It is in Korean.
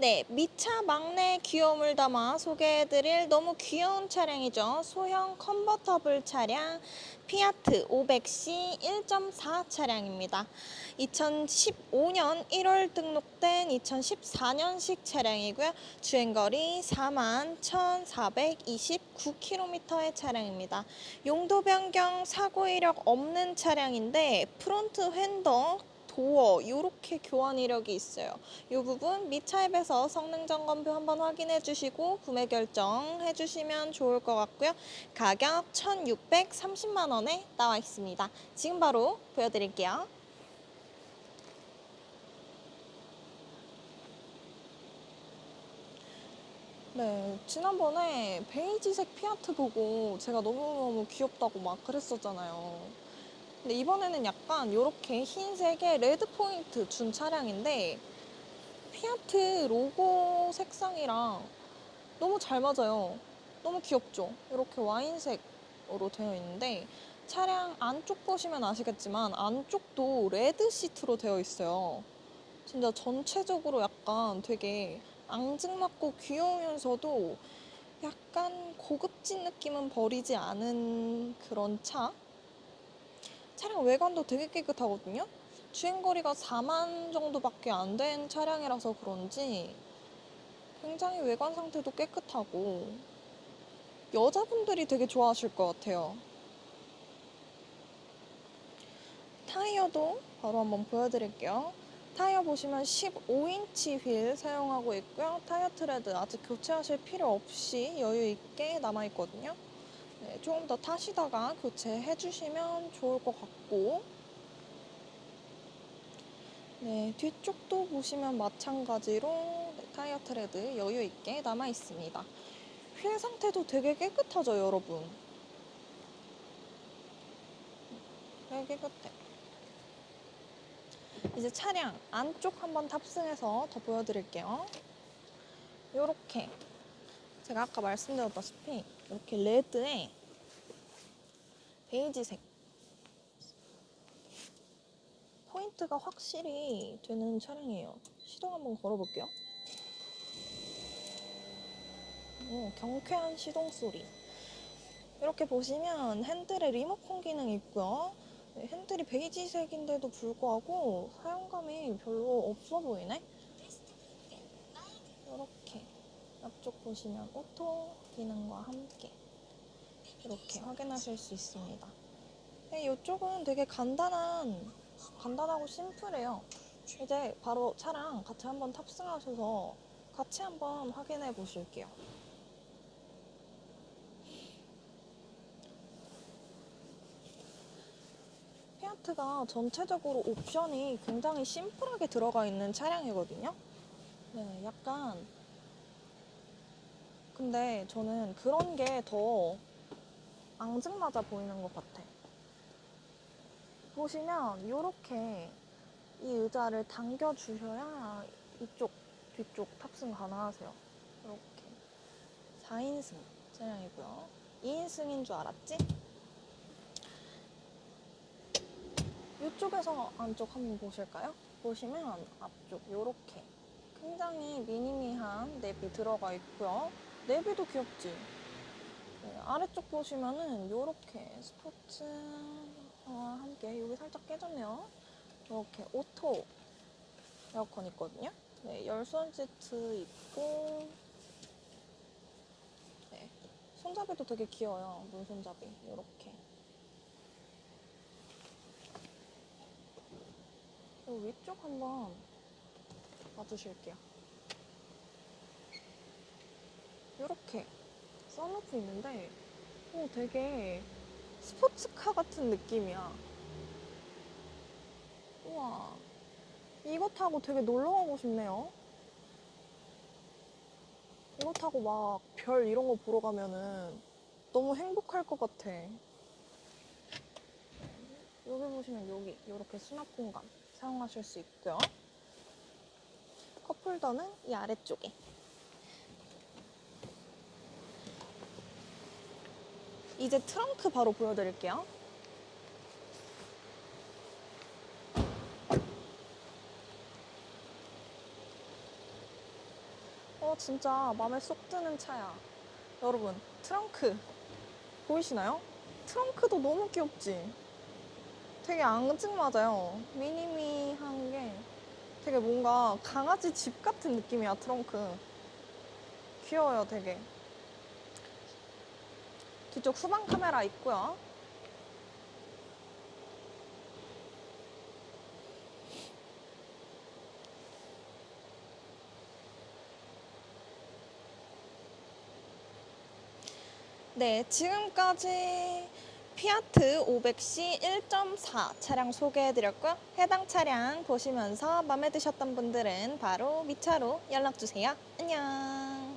네, 미차 막내 귀여움을 담아 소개해드릴 너무 귀여운 차량이죠. 소형 컨버터블 차량 피아트 500C 1.4 차량입니다. 2015년 1월 등록된 2014년식 차량이고요. 주행거리 41,429km의 차량입니다. 용도 변경 사고 이력 없는 차량인데 프론트 휀더 도어 이렇게 교환 이력이 있어요. 이 부분 미차 앱에서 성능 점검표 한번 확인해 주시고 구매 결정해 주시면 좋을 것 같고요. 가격 1,630만 원에 나와 있습니다. 지금 바로 보여드릴게요. 네, 지난번에 베이지색 피아트 보고 제가 너무너무 귀엽다고 막 그랬었잖아요. 근데 이번에는 약간 이렇게 흰색에 레드 포인트 준 차량인데 피아트 로고 색상이랑 너무 잘 맞아요. 너무 귀엽죠? 이렇게 와인색으로 되어 있는데 차량 안쪽 보시면 아시겠지만 안쪽도 레드 시트로 되어 있어요. 진짜 전체적으로 약간 되게 앙증맞고 귀여우면서도 약간 고급진 느낌은 버리지 않은 그런 차? 차량 외관도 되게 깨끗하거든요. 주행거리가 4만 정도밖에 안 된 차량이라서 그런지 굉장히 외관 상태도 깨끗하고 여자분들이 되게 좋아하실 것 같아요. 타이어도 바로 한번 보여드릴게요. 타이어 보시면 15인치 휠 사용하고 있고요. 타이어 트레드 아직 교체하실 필요 없이 여유 있게 남아 있거든요. 네, 조금 더 타시다가 교체해 주시면 좋을 것 같고 네, 뒤쪽도 보시면 마찬가지로 네, 타이어 트레드 여유 있게 남아 있습니다. 휠 상태도 되게 깨끗하죠, 여러분. 되게 깨끗해. 이제 차량 안쪽 한번 탑승해서 더 보여드릴게요. 이렇게 제가 아까 말씀드렸다시피 이렇게 레드에 베이지색 포인트가 확실히 되는 차량이에요. 시동 한번 걸어볼게요. 오, 경쾌한 시동 소리. 이렇게 보시면 핸들에 리모컨 기능이 있고요. 네, 핸들이 베이지색인데도 불구하고 사용감이 별로 없어 보이네. 이렇게 앞 쪽 보시면 오토 기능과 함께 이렇게 확인하실 수 있습니다. 네, 이쪽은 되게 간단한 간단하고 심플해요. 이제 바로 차랑 같이 한번 탑승하셔서 같이 한번 확인해 보실게요. 피아트가 전체적으로 옵션이 굉장히 심플하게 들어가 있는 차량이거든요. 네, 약간 근데 저는 그런 게 더 앙증맞아 보이는 것 같아. 보시면 이렇게 이 의자를 당겨 주셔야 이쪽 뒤쪽 탑승 가능하세요. 이렇게 4인승 차량이고요. 2인승인 줄 알았지? 이쪽에서 안쪽 한번 보실까요? 보시면 앞쪽 이렇게 굉장히 미니미한 냅이 들어가 있고요. 냅이도 귀엽지? 네, 아래쪽 보시면은 이렇게 스포츠와 함께 여기 살짝 깨졌네요. 이렇게 오토 에어컨 있거든요. 네, 열선 시트 있고 네, 손잡이도 되게 귀여워요. 문 손잡이 이렇게. 위쪽 한번 봐주실게요. 이렇게 썬루프 있는데 어, 되게 스포츠카 같은 느낌이야. 우와. 이거 타고 되게 놀러 가고 싶네요. 이거 타고 막 별 이런 거 보러 가면은 너무 행복할 것 같아. 여기 보시면 여기 이렇게 수납 공간 사용하실 수 있고요. 컵홀더는 이 아래쪽에. 이제 트렁크 바로 보여드릴게요. 이거 진짜 마음에 쏙 드는 차야. 여러분, 트렁크 보이시나요? 트렁크도 너무 귀엽지? 되게 앙증맞아요. 미니미한 게 되게 뭔가 강아지 집 같은 느낌이야, 트렁크. 귀여워요, 되게. 뒤쪽 후방 카메라 있고요. 네, 지금까지 피아트 500C 1.4 차량 소개해드렸고요. 해당 차량 보시면서 마음에 드셨던 분들은 바로 미차로 연락주세요. 안녕.